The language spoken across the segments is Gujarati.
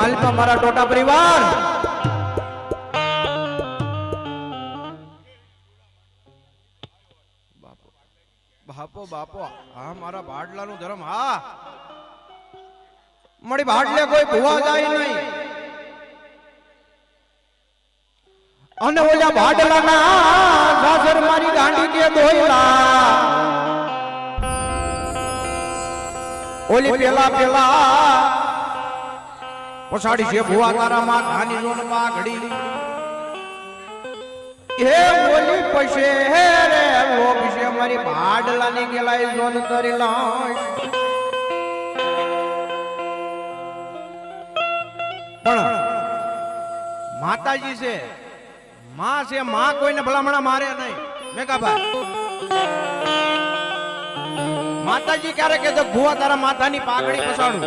માલિકા મારા ટોટા પરિવાર. બાપો બાપો હા મારા ભાડલાનું ધર્મ, હા. મળી ભાડલે કોઈ ભૂવા જાય નહીં. અને ઓલા ભાડલાના સાસર મારી ગાંડી કે દોયલા. ઓલી પેલા પેલા પછાડી છે ભૂવા તારા માં ધાની જોનમાં ઘડી. હે ઓલી પશે હે રે લોક છે મારી ભાડલાની ગેલાઈ જોન કરી લાશ પણ માતાજી છે, માં છે, માં કોઈને ભલામણા મારે નહીં. મેકાભાઈ માતાજી ક્યારે કે તો ભુવા તારા માથાની પાઘડી પસાડું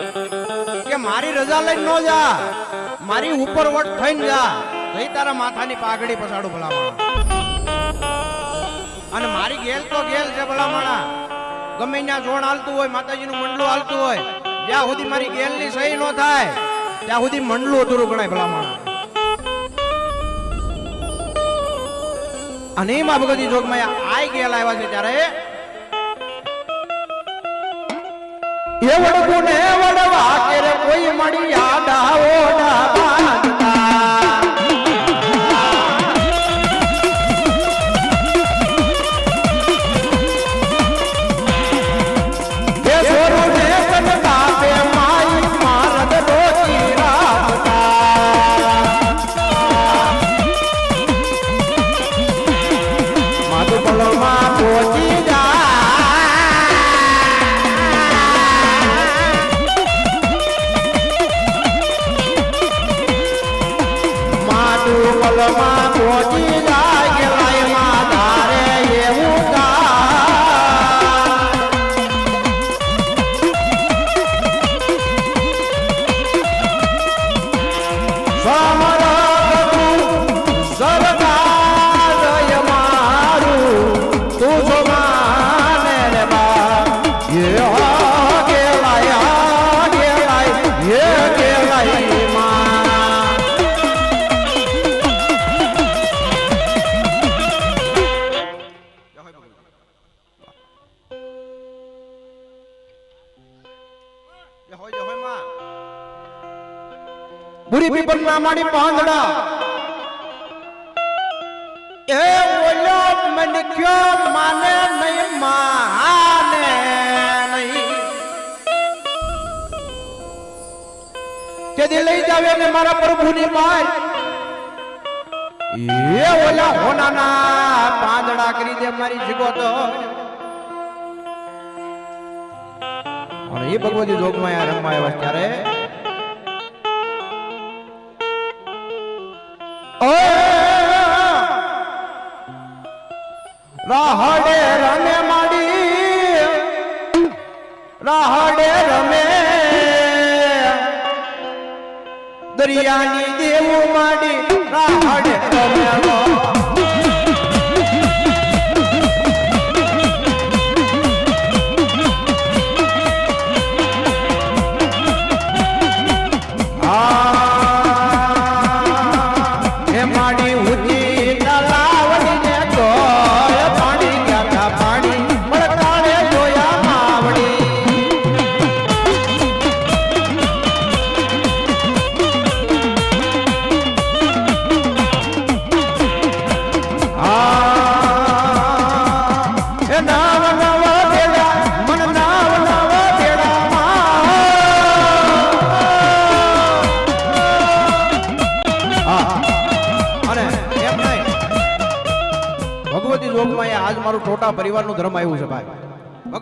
કે મારી રજા લઈને ન જા, મારી ઉપર વટ થઈને જા, તઈ તારા માથાની પાઘડી પસાડું ભલામણ. અને મારી ગેલ તો ગેલ છે ભલામણા. ગમે ત્યાં જોણ હાલતું હોય, માતાજીનું મંડલું હાલતું હોય, જ્યાં સુધી મારી ગેલની સહી ન થાય, ત્યાં સુધી મંડલું અધૂરું ગણાય ભલામણા. અને એમાં ભગવતી જોગમાં આઈ ગયેલા આવ્યા છે ત્યારે એવડ ગુને વડવા કે રે કોઈ મળી આડા ઓડા બળમાં પહોંચી બુરી મારી પાંદડા. એ ઓલો મનક્યો માને નહીં માને કેદી લઈ જાવે ને મારા પ્રભુની માય. એ ઓલા હોનાના પાંદડા કરી દે મારી જીગો તો અને એ ભગવતી જોગમાં રમવા આવ્યા ત્યારે રાહડે રમે માડી. રાહડે રમે. દરિયાની દેવું માડી રાહડે રમે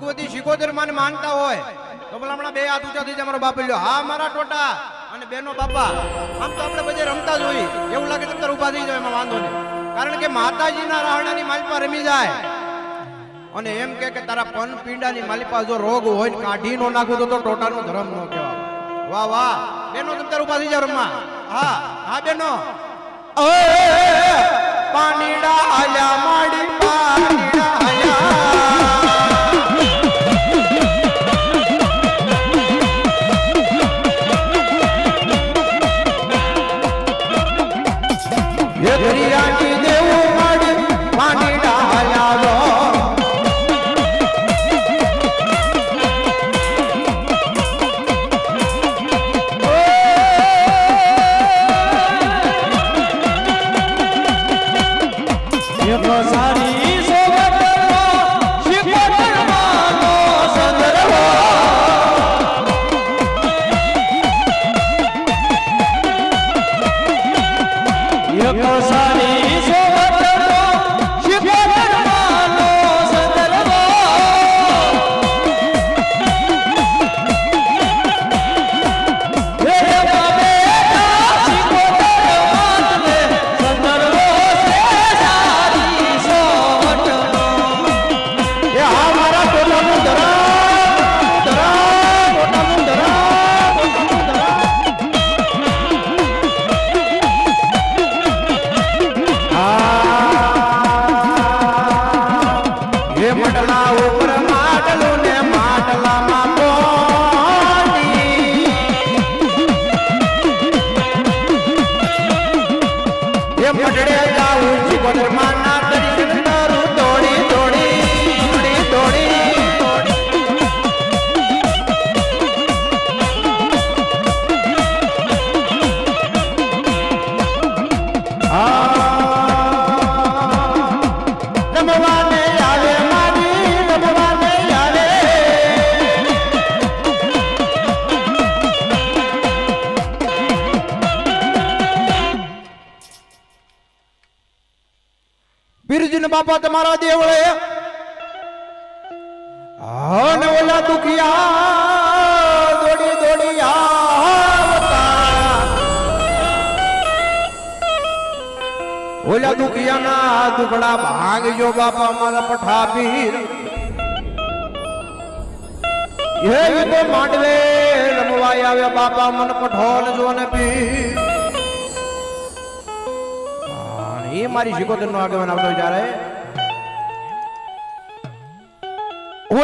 ભગવતી શિકોતેર માને માનતા હોય તો ભલા હમણાં બે હાથ ઊંચા થઈ જાય મારો બાપ લ્યો હા મારા ટોટા અને બેનો બાપા. આમ તો આપણે બધે રમતા જ હોઈએ એવું લાગે તો અત્યારે ઊભા થઈ જાય એમાં વાંધો નહીં. કારણ કે માતાજીના રાહણાની માલપા રમી જાય. અને એમ કે કે તારા પન પીંડાની માલિપા જો રોગ હોય ને કાઢી નો નાખું તો તો ટોટાનો ધર્મ નો કહેવાય. વાહ વાહ. બેનો તમે તાર થઈ જાવ રમવા. હા હા બેનો. પાણીડા આયા માડી પાણીડા બાપા તમારા દેવળે. અને ઓલા દુખિયા દોડી દોડી ઓલા દુખિયાના દુખડા ભાંગજો બાપા મારા પઠાપીર હે ઈ તો માંડવે, રમવાય આવ્યા બાપા મન પઠોન જોને પીર. એ મારી શિકોતર નો આગેવાન આવતો જ્યારે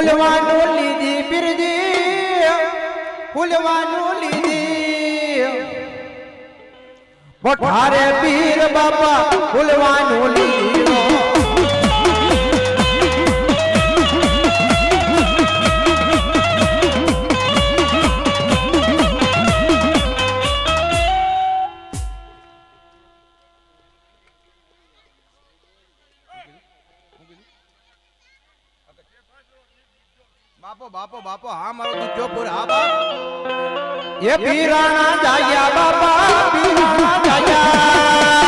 હુલવાનું લીધી બિરજી હુલવાનું લીધી પઠારે પીર બાપા હુલવાનું લીધો બાપો બાપો હા મારો દુજો પૂર હા બાપ. એ પીરાણા જાયા બાપા પીરાણા જાયા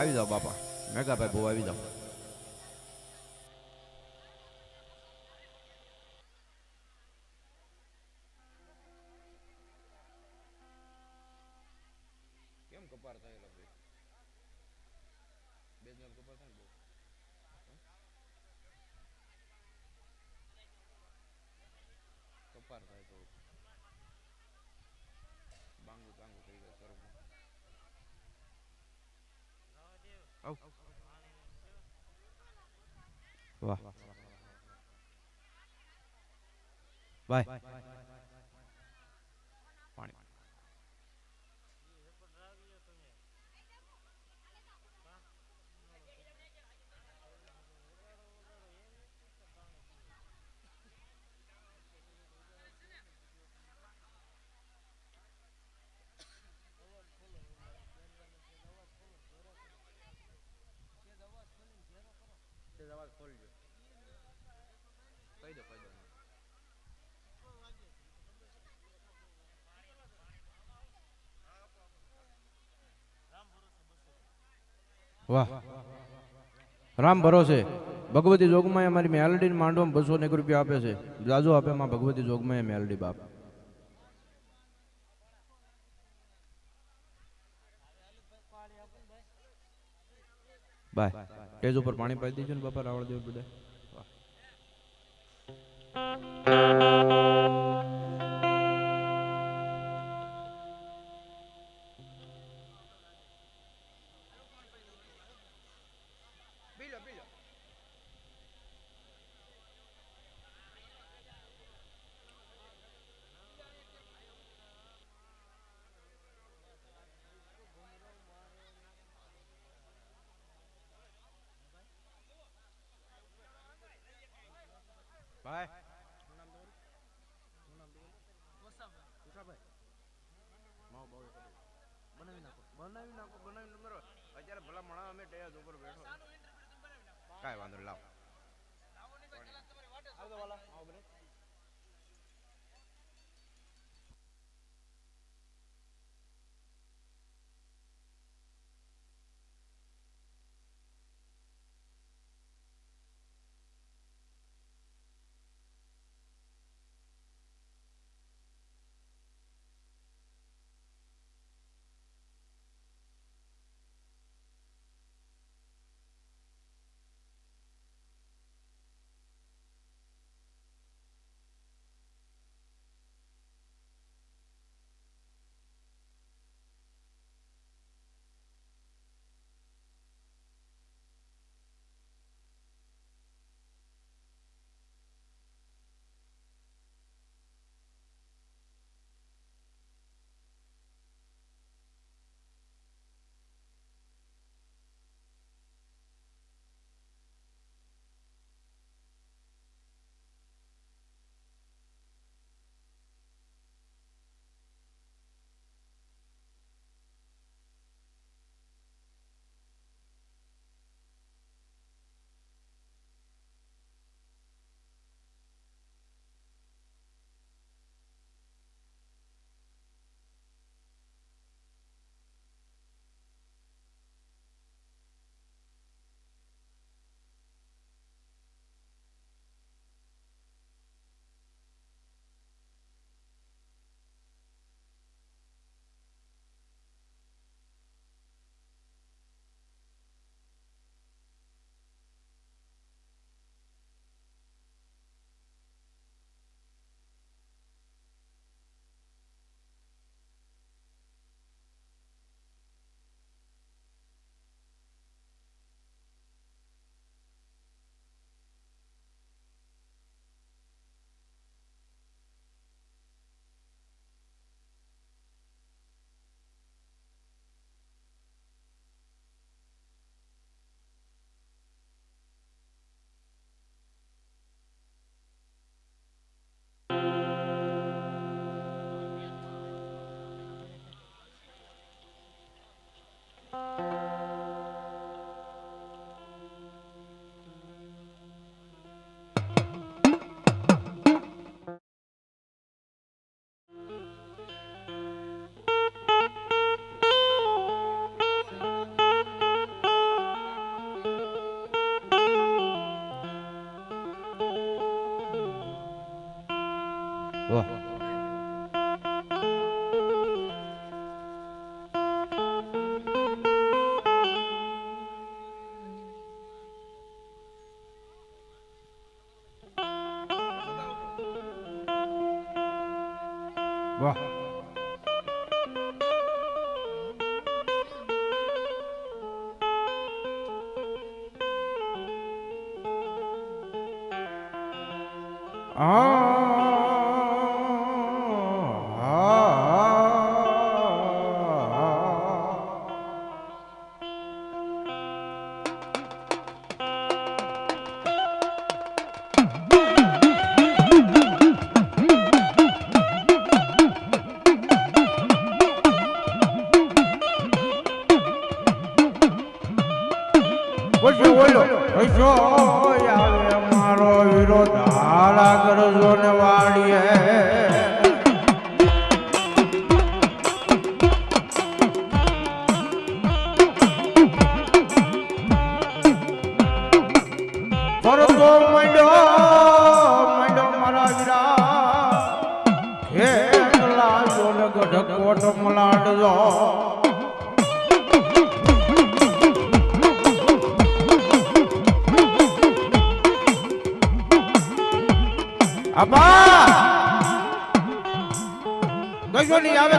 આવી જાઓ બાપા. મેઘાભાઈ બહુ આવી જાઓ કેમ કપાર થયેલો ભાઈ બે જણ કપાર થાય ને બહુ કપાર થાય તો બાંગુ બાંગુ થઈ જાય સર આવ વાહ. બાય વાહ. રામ ભરોસે. ભગવતી જોગમાં અમારી મેલડી માંડવામાં બસો એક રૂપિયા આપે છે. જાજો આપે માં ભગવતી જોગમાં મેલડી બાપ. બાય. સ્ટેજ ઉપર પાણી પાઈ દીજો ને બાપા રાવળ દેવ બધા કાંઈ વાંધો નહીં, લાવો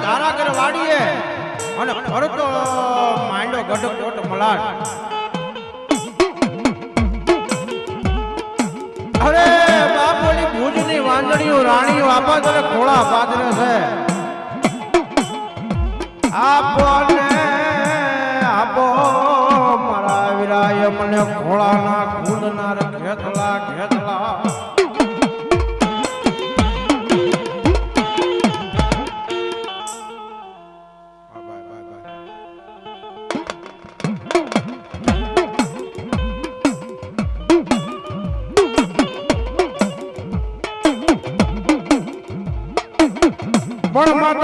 ધારા કરે અને ફરતો માંડો ગઢ બાપોલી ભુજની વાંદણીઓ રાણીઓ, આપા તને ખોળા પાદરે છે. આપો ને આપો, મારા વિરાય મને ખોળાના ખૂંદનાર ખેતલા ખેતલા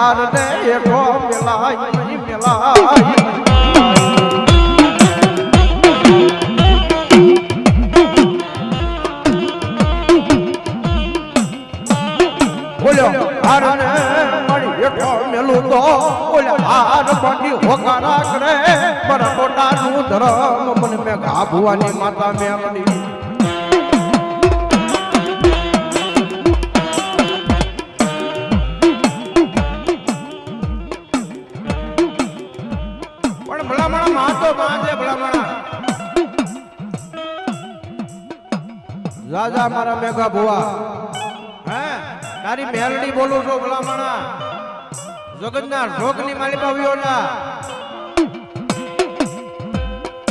હાર ને એકો મેલાય. મેલાય ને મેલું તો હાર માટી હોકારા કરે મારા મોટાનું ધરમ મને મેં ભુવાની માતા મેલડી ભલામણા માં તો માં છે ભલામણા. રાજા મારા મેઘા ભુવા. હે તારી મેલડી બોલું છું ભલામણા. જગતના રોગની માલિકા વિયોના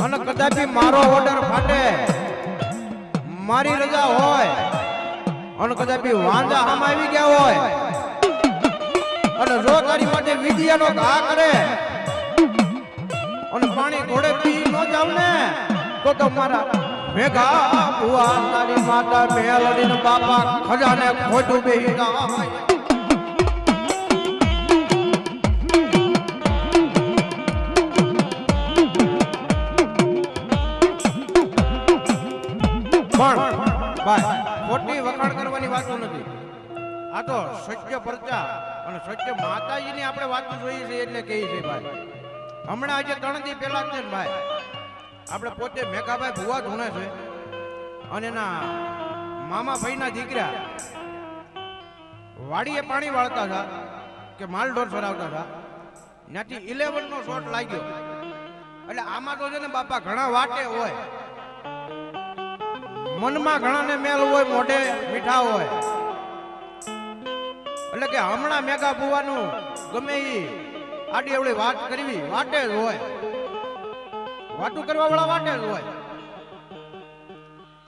અને કદાપી મારો ઓર્ડર ફાટે. મારી રજા હોય. અને કદાપી વાંધા હમ આવી ગયા હોય. અને જો તારી માટે વિદ્યાનો ઘા કરે અને પાણી ઘોડે પી ન જાવ ને તો તમારા મેઘા બુઆ તારી માતા મેલડી બાપા ખજાને ખોટું બેહી જાય પણ ભાઈ ખોટી વખાણ કરવાની વાતો નથી. આ તો સત્ય પ્રજા અને સત્ય માતાજીની આપણે વાતો જોઈએ છે એટલે કહે છે ભાઈ. હમણાં આજે ત્રણ દી પહેલા છે ને ભાઈ. આપણે પોતે મેઘાભાઈ ભુવા ધૂણે છે. અને એના મામા ભાઈના દીકરા વાડીએ પાણી વાળતા હતા કે માલઢોર ફરાવતા હતા. ત્યાંથી ઇલેવન નો શોટ લાગ્યો. એટલે આમાં તો છે ને બાપા ઘણા વાટે હોય. મનમાં ઘણાને મેલ હોય, મોઢે મીઠા હોય. એટલે કે હમણાં મેઘા ભુવાનું ગમે ઈ આડી અવળી વાત કરવી વાટે જ હોય. વાતું કરવા વાળા વાટે જ હોય.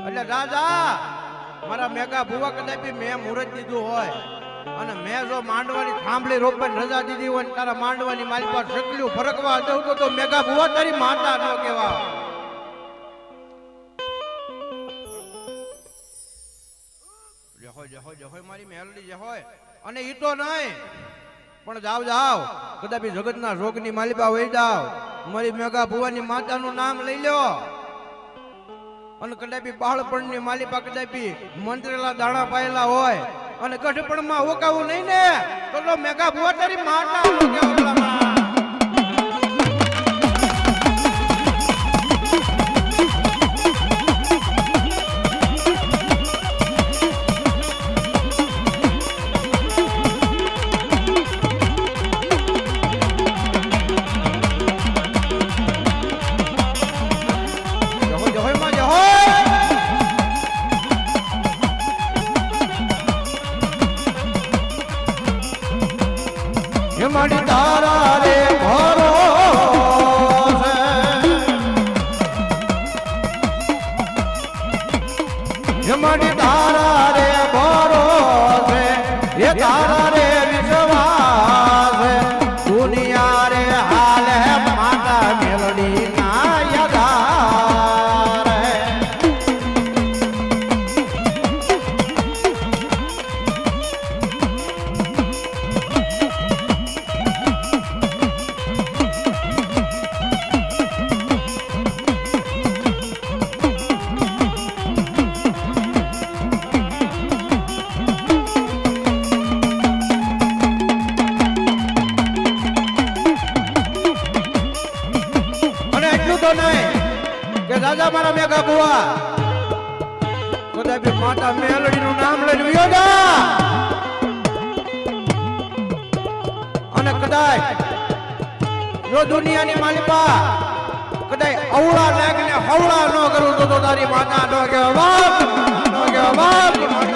એટલે રાજા, મારા મેઘા ભુવા કદાચ મેં મુહૂર્ત દીધું હોય. અને મેં જો માંડવાની થાંભલી રોપવાની રજા દીધી હોય તારા માંડવાની મારી પાસે શકલું ફરકવા દઉં તો મેઘા ભુવા તારી માતા ન કહેવા જહોય જહોય જહોય મારી મેલડી જહોય અને ઈ તો નહીં. પણ જાવ જાવ કદાપી જગતના રોગની માલિપા હોય જાવ મારી મેઘા ભુવાની માતાનું નામ લઈ લ્યો અને કદાપી બાળપણની માલિપા કદાપી મંત્રેલા દાણા પાયેલા હોય અને ગઢપણમાં ઓકાવું નહીં ને. તો મેઘા ભુવા તારી માતા. તારા જો દુનિયાની માલિકા કદાય અવળા લાગને હવળા ન કરું તો તારી માતા નો કહેવા બાપ નો બાપ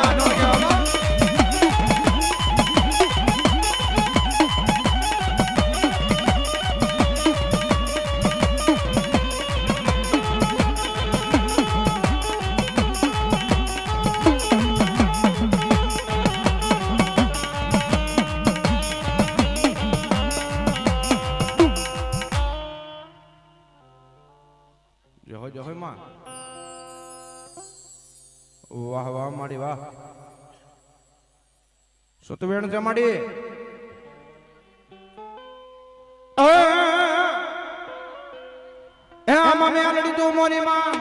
સુતવેણ વેણ જમાડી. એ આમાં મેં તું માં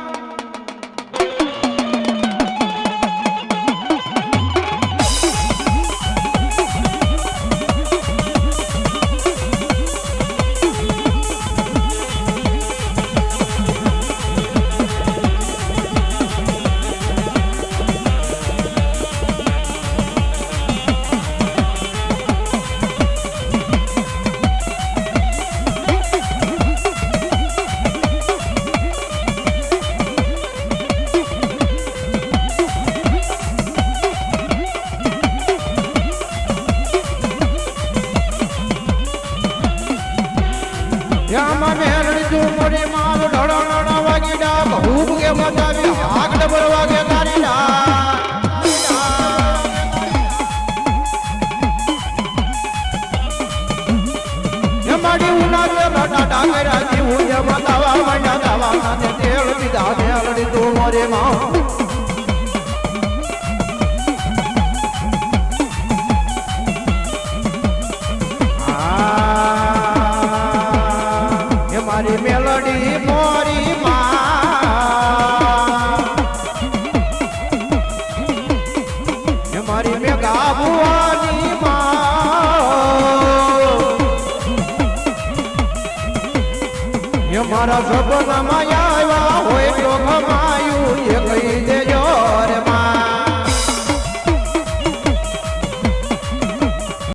મતાવા મંડ્યા દાવા અને તેલ પીધા મેલડી તું મોરી માં